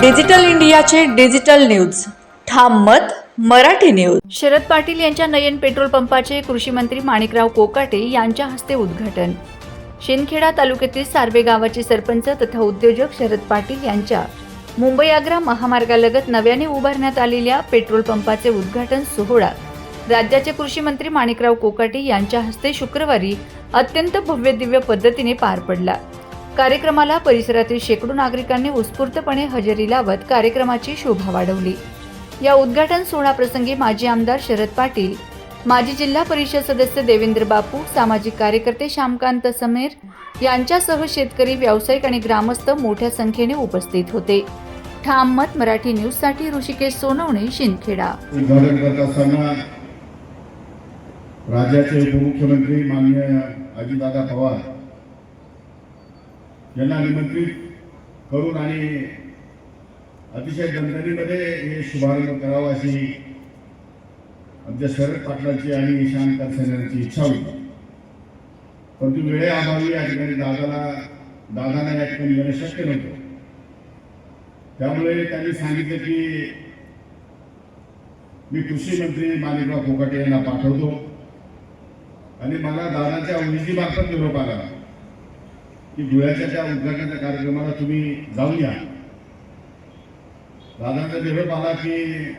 Digital इंडियाचे digital news. ठाम मत मराठी न्यूज. शरद पाटील यांच्या नयन पेट्रोल पंपाचे कृषी मंत्री माणिकराव कोकाटे यांच्या हस्ते उद्घाटन. शिंदखेडा तालुक्यातील सार्वे गावाचे सरपंच तथा उद्योजक शरद पाटील यांच्या. मुंबई आग्रा महामार्गालगत नव्याने उभारण्यात आलेल्या पेट्रोल पंपाचे उद्घाटन सोहळा. राज्याचे कृषी मंत्री माणिकराव कोकाटे यांच्या हस्ते शुक्रवारी अत्यंत भव्य दिव्य पद्धतीने पार पडला. कार्यक्रमाला परिसरातील शेकडो नागरिकांनी उत्स्फूर्तपणे हजेरी लावत कार्यक्रमाची शोभा वाढवली. या उद्घाटन सोहळाप्रसंगी माजी आमदार शरद पाटील माजी जिल्हा परिषद सदस्य देवेंद्र बापू सामाजिक कार्यकर्ते श्यामकांत समीर यांच्यासह शेतकरी व्यावसायिक आणि ग्रामस्थ मोठ्या संख्येने उपस्थित होते. ठाम मत मराठी न्यूजसाठी ऋषिकेश सोनवणे शिंदखेडा. उद्घाटन करत असताना राज्याचे उपमुख्यमंत्री माननीय अजितदादा पवार यांना निमंत्रित करून आणि अतिशय दणदणीमध्ये हे शुभारंभ करावा अशी आमच्या शरद पाटलांची आणि ईशान यांची इच्छा होती. परंतु वेळेअभावी या ठिकाणी दादाला दादांना या ठिकाणी येणं शक्य नव्हतं. त्यामुळे त्यांनी सांगितलं की मी कृषी मंत्री माणिकराव फोकाटे यांना पाठवतो आणि मला दादाच्या उंचीमार्फत निरोप आला की धुळ्याच्या त्या उद्घाटनाच्या कार्यक्रमाला तुम्ही जाऊन या दादांचा निरोप आला की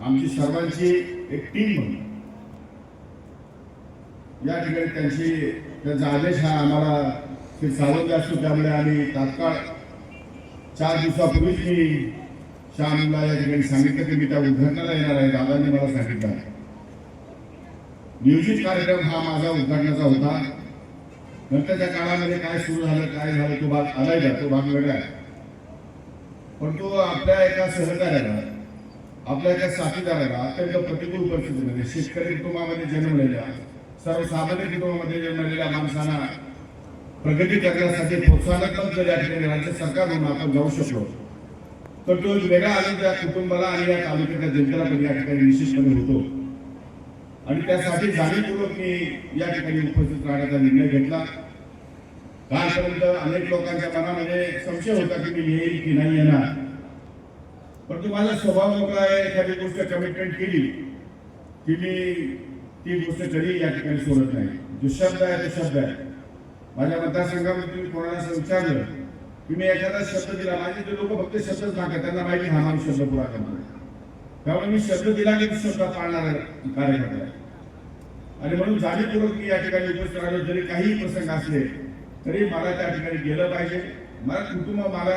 आमची सर्वांची एक टीम म्हणून या ठिकाणी त्यांची त्यांचा आदेश हा आम्हाला ते सावध असतो. त्यामुळे आम्ही तात्काळ चार दिवसापूर्वीच मी श्यामला या ठिकाणी सांगितलं की मी त्या उद्घाटनाला येणार आहे. दादांनी मला सांगितलं आहे. नियोजित कार्यक्रम हा माझा उद्घाटनाचा होता. नंतरच्या काळामध्ये काय सुरू झालं काय झालं तो भाग आलाय तो भाग वेगळा आहे. पण तो आपल्या एका सहकार्याला आपल्या एका साथीदाराला अत्यंत प्रतिकूल परिस्थितीमध्ये शेतकरी कुटुंबामध्ये जन्मलेल्या सर्वसामान्य कुटुंबामध्ये जन्मलेल्या माणसांना प्रगती करण्यासाठी प्रोत्साहनात्मक जर या ठिकाणी राज्य सरकार म्हणून आपण जाऊ शकलो तर तो वेगळा आनंद या कुटुंबाला आणि या तालुक्याच्या जनतेला पण या ठिकाणी निश्चितपणे होतो. आणि त्यासाठी जाणीवपूर्वक मी या ठिकाणी उपस्थित राहण्याचा निर्णय घेतला. कालपर्यंत अनेक लोकांच्या मनामध्ये संशय होता की मी येईल की नाही येणार. परंतु माझा स्वभाव मोकळा आहे एखादी गोष्ट कमिटमेंट केली की मी ती गोष्ट कधी या ठिकाणी सोडत नाही. जो शब्द आहे तो शब्द आहे. माझ्या मतदारसंघामध्ये तुम्ही कोणाला असं विचारलं की मी एखादा शब्द दिला माझे जे लोक फक्त शब्दच मागतात त्यांना माहिती हा माणूस शब्द पुरा करणार आहे. त्यामुळे मी शब्द दिला की तो शब्द पाळणारा कार्यकर्ता आणि म्हणून जाणीवपूर्वक मी या ठिकाणी उपस्थित राहिलो. जरी काही प्रसंग असले तरी मला त्या ठिकाणी गेलं पाहिजे. मला कुटुंब मला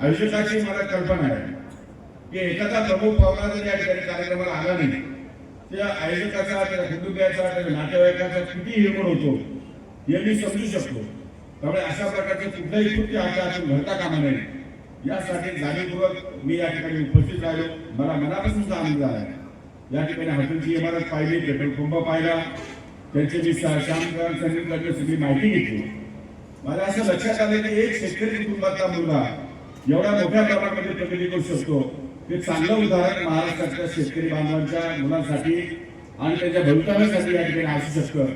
आयोजकाची मला कल्पना आहे की एखादा प्रमुख पाहुणा जर या ठिकाणी कार्यक्रमाला आला नाही त्या आयोजकाचा त्या कुटुंबियाचा त्या नातेवाईकाचा किती हिरमण होतो हे मी समजू शकतो. त्यामुळे अशा प्रकारचे कुठलंही कृत्य आता घडता कामा नये. यासाठी जाणीवपूर्वक मी या ठिकाणी उपस्थित राहिलो. मला मनापासूनचा आनंद झाला. आहे या ठिकाणी हॉटेलची इमारत पाहिली पेट्रोल पंप पाहिला. त्यांची मी श्यामकांत सगळी माहिती घेतली. मला असं लक्षात आलं की एक शेतकरी कुटुंबातला मुलगा एवढ्या मोठ्या प्रमाणामध्ये प्रगती करू शकतो. हे चांगलं उदाहरण महाराष्ट्रातल्या शेतकरी बांधवांच्या मुलांसाठी आणि त्यांच्या भवितव्यासाठी या ठिकाणी असू शकतं.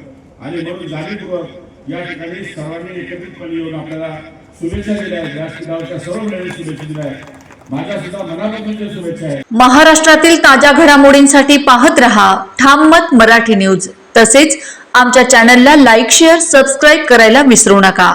आणि म्हणून जाणीवपूर्वक या ठिकाणी सर्वांनी एकत्रितपणे येऊन आपल्याला शुभेच्छा दिल्या आहेत. व्यासपीठावरच्या सर्व वेळी शुभेच्छा दिल्या आहेत. माझ्या सुद्धा मनापासूनच्या शुभेच्छा आहेत. महाराष्ट्रातील ताज्या घडामोडींसाठी पाहत रहा ठाम मत मराठी न्यूज. तसेच आमच्या चॅनलला लाईक शेअर सबस्क्राईब करायला विसरू नका.